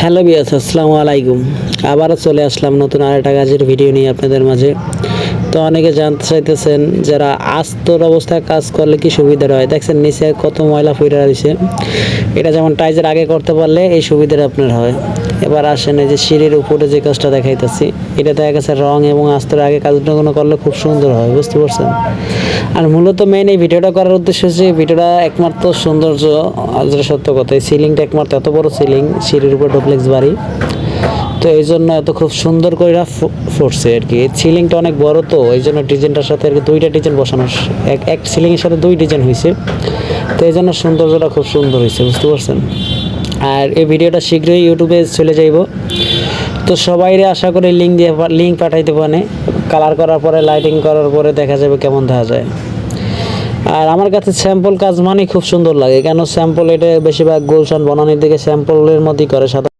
Hello বিয়াস আসসালামু আলাইকুম। আবারও চলে আসলাম নতুন আরেকটা গাছের ভিডিও নিয়ে আপনাদের মাঝে। তো অনেকে জানতে চাইতেছেন যারা আস্তর অবস্থায় কাজ করলে কি সুবিধাটা হয়। দেখছেন নিচে কত ময়লা ফুইরা দিছে। এটা যেমন টাইজের আগে করতে পারলে এই সুবিধাটা আপনার হয়। এবার আসেন এই যে সিঁড়ির উপরে যে কাজটা দেখাইতেছি, এটা দেখা গেছে রং এবং আস্তর আগে কাজগুলো করলে খুব সুন্দর হয়, বুঝতে পারছেন? আর মূলত মেইন এই ভিডিওটা করার উদ্দেশ্য হচ্ছে ভিডিওটা একমাত্র সৌন্দর্য যেটা সত্য কথা, এই সিলিংটা একমাত্র এত বড় সিলিং সিঁড়ির উপর ডুপ্লেক্স বাড়ি। তো এই জন্য এত খুব সুন্দর করে ফুটছে আর কি। সিলিংটা অনেক বড় তো, এই জন্য ডিজাইনটার সাথে আর কি দুইটা ডিজাইন বসানো এক এক সিলিংয়ের সাথে দুই ডিজাইন হয়েছে তো এই জন্য সৌন্দর্যটা খুব সুন্দর হয়েছে বুঝতে পারছেন? আর এই ভিডিওটা শীঘ্রই ইউটিউবে চলে যাইব। তো সবাইরে আশা করি লিঙ্ক দিয়ে লিঙ্ক পাঠাইতে পারে কালার করার পরে, লাইটিং করার পরে দেখা যাবে কেমন দেখা যায়। আর আমার কাছে স্যাম্পল কাজ মানে খুব সুন্দর লাগে, কেন স্যাম্পল এটা বেশিরভাগ গুলশান বনানির দিকে স্যাম্পলের মধ্যেই করে সাধারণত